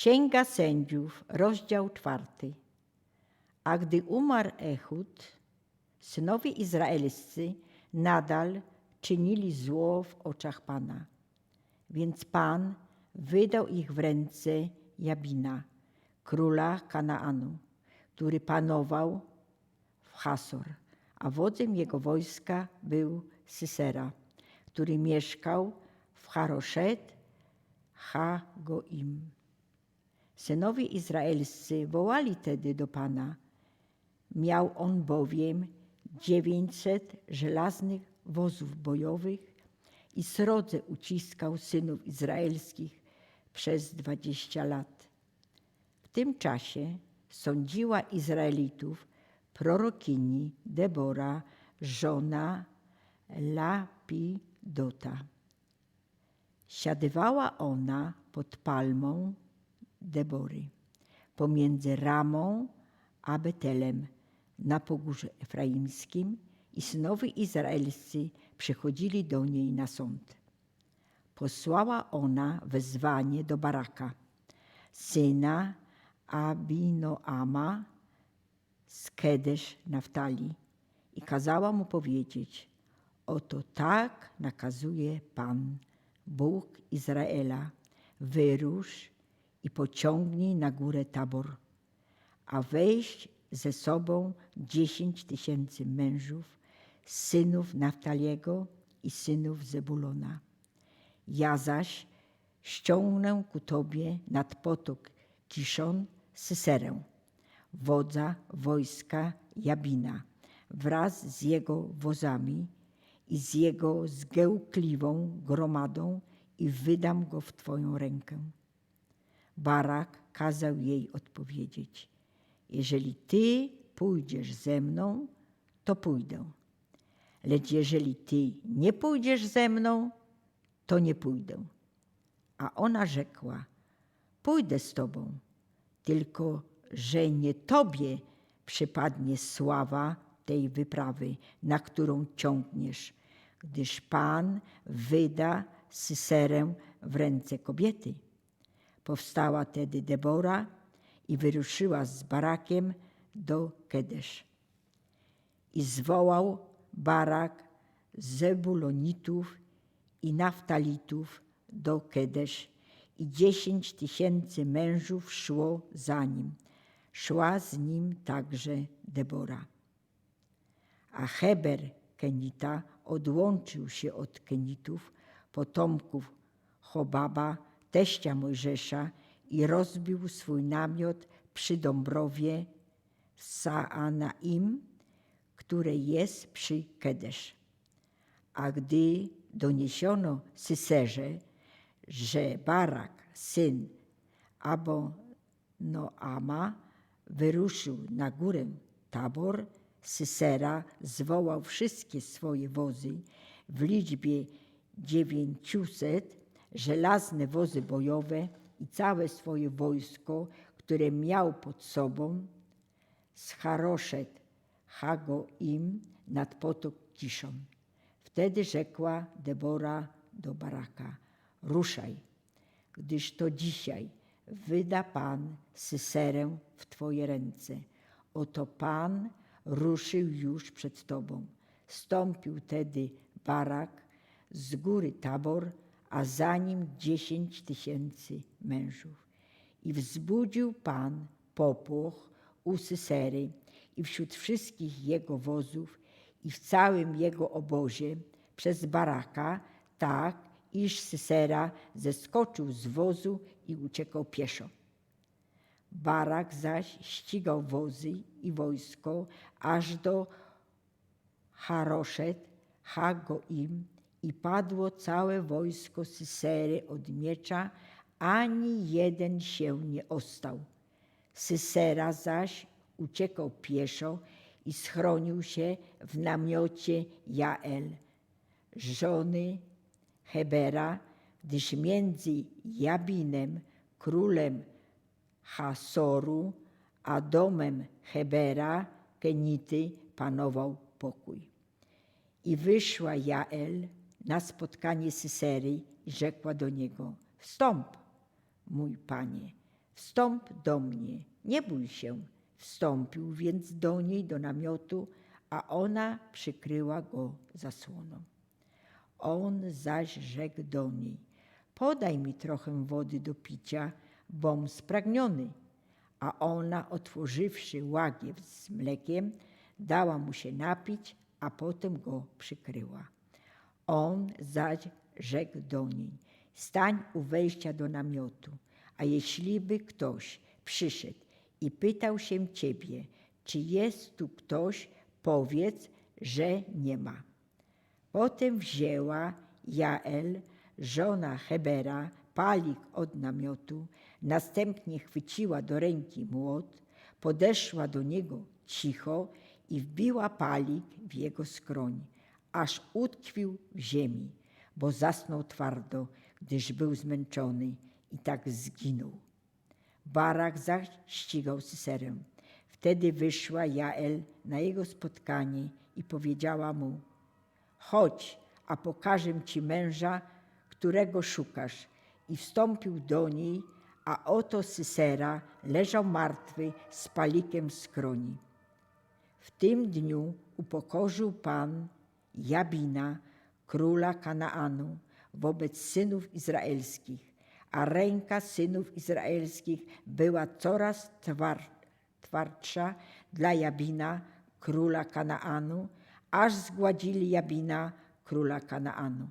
Księga Sędziów, rozdział czwarty. A gdy umarł Ehud, synowie izraelscy nadal czynili zło w oczach Pana. Więc Pan wydał ich w ręce Jabina, króla Kanaanu, który panował w Hasor, a wodzem jego wojska był Sysera, który mieszkał w Haroszet Ha-Goim. Synowie izraelscy wołali tedy do Pana. Miał on bowiem dziewięćset żelaznych wozów bojowych i srodze uciskał synów izraelskich przez dwadzieścia lat. W tym czasie sądziła Izraelitów prorokini Debora, żona Lapidota. Siadywała ona pod palmą Debory, pomiędzy Ramą a Betelem na pogórze efraimskim i synowie izraelscy przychodzili do niej na sąd. Posłała ona wezwanie do Baraka, syna Abinoama z Kedesz Naftali i kazała mu powiedzieć, oto tak nakazuje Pan, Bóg Izraela, wyrusz i pociągnij na górę Tabor, a wejść ze sobą dziesięć tysięcy mężów, synów Naftaliego i synów Zebulona. Ja zaś ściągnę ku tobie nad potok Kiszon Syserę, wodza wojska Jabina, wraz z jego wozami i z jego zgękliwą gromadą i wydam go w twoją rękę. Barak kazał jej odpowiedzieć: Jeżeli ty pójdziesz ze mną, to pójdę. Lecz jeżeli ty nie pójdziesz ze mną, to nie pójdę. A ona rzekła: Pójdę z tobą, tylko że nie tobie przypadnie sława tej wyprawy, na którą ciągniesz, gdyż Pan wyda Syserę w ręce kobiety. Powstała tedy Debora i wyruszyła z Barakiem do Kedesz. I zwołał Barak Zebulonitów i Naftalitów do Kedesz i dziesięć tysięcy mężów szło za nim. Szła z nim także Debora. A Heber Kenita odłączył się od Kenitów, potomków Chobaba, teścia Mojżesza i rozbił swój namiot przy Dąbrowie Saanaim, które jest przy Kedesz. A gdy doniesiono Syserze, że Barak, syn Abo Noama, wyruszył na górę Tabor, Sysera zwołał wszystkie swoje wozy w liczbie dziewięciuset, żelazne wozy bojowe i całe swoje wojsko, które miał pod sobą z Haroszet Hagoim nad potok Kiszon. Wtedy rzekła Debora do Baraka, ruszaj, gdyż to dzisiaj wyda Pan Syserę w Twoje ręce. Oto Pan ruszył już przed Tobą. Stąpił tedy Barak z góry Tabor, a za nim dziesięć tysięcy mężów. I wzbudził Pan popłoch u Sysery i wśród wszystkich jego wozów i w całym jego obozie przez Baraka, tak, iż Sysera zeskoczył z wozu i uciekał pieszo. Barak zaś ścigał wozy i wojsko aż do Haroszet, Hagoim i padło całe wojsko Sysery od miecza, ani jeden się nie ostał. Sysera zaś uciekał pieszo i schronił się w namiocie Jael, żony Hebera, gdyż między Jabinem, królem Hasoru, a domem Hebera, Kenity, panował pokój. I wyszła Jael na spotkanie Sysery i rzekła do niego, wstąp, mój panie. wstąp do mnie, nie bój się. Wstąpił więc do niej do namiotu, a ona przykryła go zasłoną. On zaś rzekł do niej, podaj mi trochę wody do picia, bom spragniony. A ona, otworzywszy łagiew z mlekiem, dała mu się napić, a potem go przykryła. On zaś rzekł do niej, stań u wejścia do namiotu, a jeśliby ktoś przyszedł i pytał się ciebie, czy jest tu ktoś, powiedz, że nie ma. Potem wzięła Jael, żona Hebera, palik od namiotu, następnie chwyciła do ręki młot, podeszła do niego cicho i wbiła palik w jego skroń, aż utkwił w ziemi, bo zasnął twardo, gdyż był zmęczony i tak zginął. Barak zaś ścigał Syserę. Wtedy wyszła Jael na jego spotkanie i powiedziała mu, chodź, a pokażę ci męża, którego szukasz. I wstąpił do niej, a oto Sysera leżał martwy z palikiem skroni. W tym dniu upokorzył Pan Jabina, króla Kanaanu, wobec synów izraelskich, a ręka synów izraelskich była coraz twar, twardsza dla Jabina, króla Kanaanu, aż zgładzili Jabina, króla Kanaanu.